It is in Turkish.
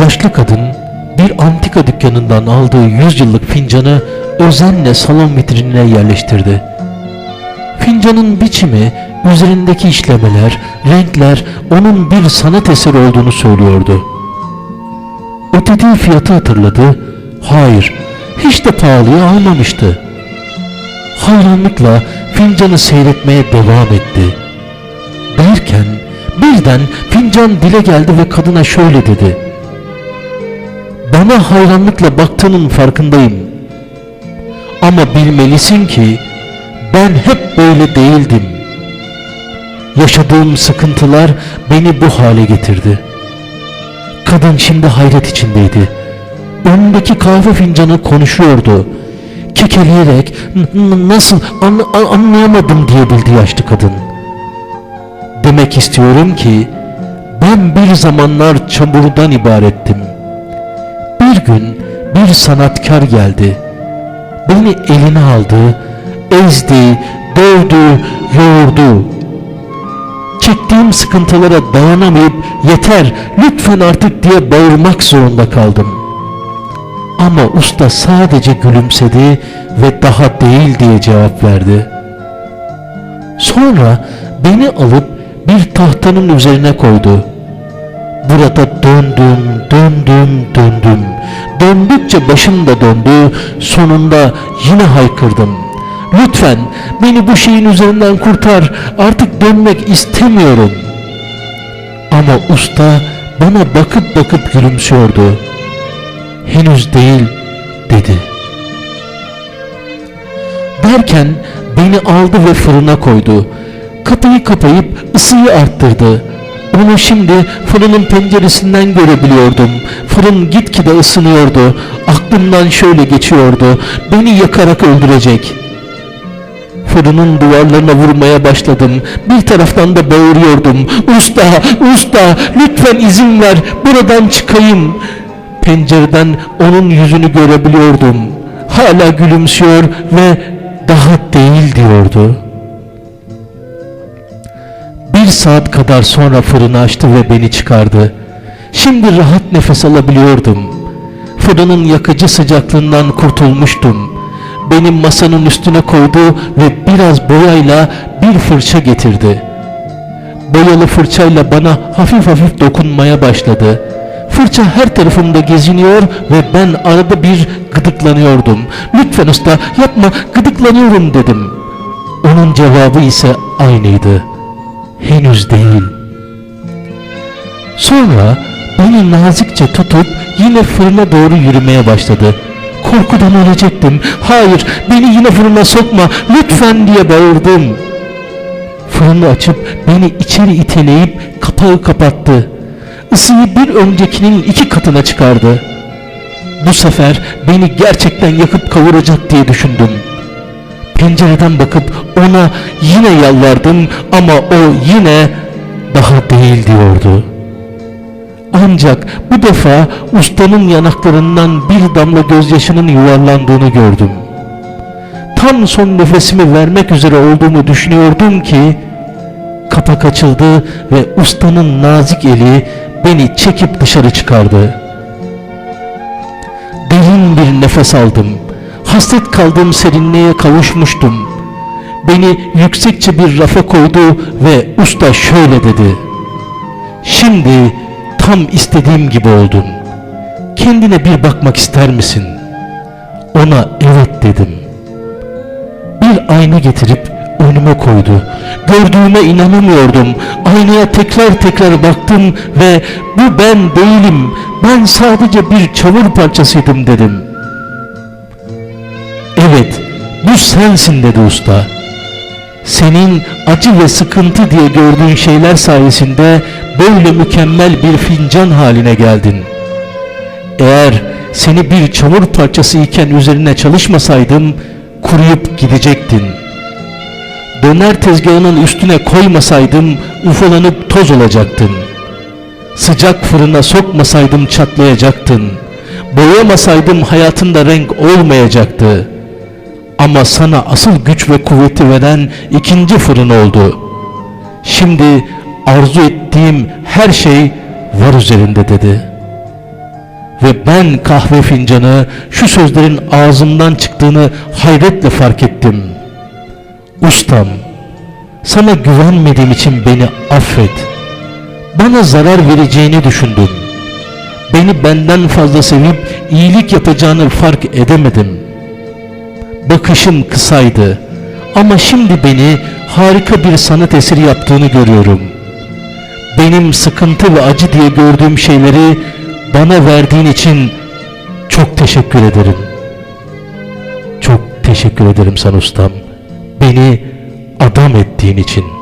Yaşlı kadın bir antika dükkanından aldığı yüzyıllık fincanı özenle salon vitrinine yerleştirdi. Fincanın biçimi, üzerindeki işlemeler, renkler onun bir sanat eseri olduğunu söylüyordu. Ödediği fiyatı hatırladı. Hayır, hiç de pahalıya almamıştı. Hayranlıkla fincanı seyretmeye devam etti. Derken birden fincan dile geldi ve kadına şöyle dedi. Bana hayranlıkla baktığının farkındayım. Ama bilmelisin ki ben hep böyle değildim. Yaşadığım sıkıntılar beni bu hale getirdi. Kadın şimdi hayret içindeydi. Önündeki kahve fincanı konuşuyordu. Kekeleyerek "N- n- nasıl an- anlayamadım diyebildi yaşlı kadın. Demek istiyorum ki ben bir zamanlar çamurdan ibarettim. Bir gün bir sanatkar geldi. Beni eline aldı, ezdi, dövdü, yoğurdu. Çektiğim sıkıntılara dayanamayıp yeter lütfen artık diye bağırmak zorunda kaldım. Ama usta sadece gülümsedi ve daha değil diye cevap verdi. Sonra beni alıp bir tahtanın üzerine koydu. Burada döndüm, döndüm, döndüm. Döndükçe başım da döndü, sonunda yine haykırdım. Lütfen beni bu şeyin üzerinden kurtar, artık dönmek istemiyorum. Ama usta bana bakıp bakıp gülümsüyordu. Henüz değil, dedi. Derken beni aldı ve fırına koydu. Kapıyı kapayıp ısıyı arttırdı. Onu şimdi fırının penceresinden görebiliyordum. Fırın gitgide ısınıyordu. Aklımdan şöyle geçiyordu. Beni yakarak öldürecek. Fırının duvarlarına vurmaya başladım. Bir taraftan da bağırıyordum. Usta, usta, lütfen izin ver. Buradan çıkayım. Pencereden onun yüzünü görebiliyordum. Hala gülümsüyor ve daha değil diyordu. Bir saat kadar sonra fırını açtı ve beni çıkardı. Şimdi rahat nefes alabiliyordum. Fırının yakıcı sıcaklığından kurtulmuştum. Benim masanın üstüne koydu ve biraz boyayla bir fırça getirdi. Boyalı fırçayla bana hafif hafif dokunmaya başladı. Fırça her tarafımda geziniyor ve ben arada bir gıdıklanıyordum. Lütfen usta yapma gıdıklanıyorum dedim. Onun cevabı ise aynıydı. Henüz değil. Sonra beni nazikçe tutup yine fırına doğru yürümeye başladı. Korkudan ölecektim. Hayır beni yine fırına sokma lütfen diye bağırdım. Fırını açıp beni içeri iteleyip kapağı kapattı. Isıyı bir öncekinin iki katına çıkardı. Bu sefer beni gerçekten yakıp kavuracak diye düşündüm. Pencereden bakıp ona yine yalvardım ama o yine daha değil diyordu. Ancak bu defa ustanın yanaklarından bir damla gözyaşının yuvarlandığını gördüm. Tam son nefesimi vermek üzere olduğumu düşünüyordum ki kapak açıldı ve ustanın nazik eli beni çekip dışarı çıkardı. Derin bir nefes aldım. Hasret kaldığım serinliğe kavuşmuştum. Beni yüksekçe bir rafa koydu ve usta şöyle dedi. Şimdi tam istediğim gibi oldun. Kendine bir bakmak ister misin? Ona evet dedim. Bir ayna getirip önüme koydu. Gördüğüme inanamıyordum. Aynaya tekrar tekrar baktım ve bu ben değilim. Ben sadece bir çamur parçasıydım dedim. Bu sensin dedi usta. Senin acı ve sıkıntı diye gördüğün şeyler sayesinde böyle mükemmel bir fincan haline geldin. Eğer seni bir çamur parçası iken üzerine çalışmasaydım kuruyup gidecektin. Döner tezgahının üstüne koymasaydım ufalanıp toz olacaktın. Sıcak fırına sokmasaydım çatlayacaktın. Boyamasaydım hayatında renk olmayacaktı. Ama sana asıl güç ve kuvveti veren ikinci fırın oldu. Şimdi arzu ettiğim her şey var üzerinde dedi. ve ben kahve fincanı şu sözlerin ağzımdan çıktığını hayretle fark ettim. Ustam, sana güvenmediğim için beni affet. Bana zarar vereceğini düşündüm. Beni benden fazla sevip iyilik yapacağını fark edemedim. Bakışım kısaydı ama şimdi beni harika bir sanat eseri yaptığını görüyorum. Benim sıkıntı ve acı diye gördüğüm şeyleri bana verdiğin için çok teşekkür ederim. Çok teşekkür ederim sana ustam. Beni adam ettiğin için.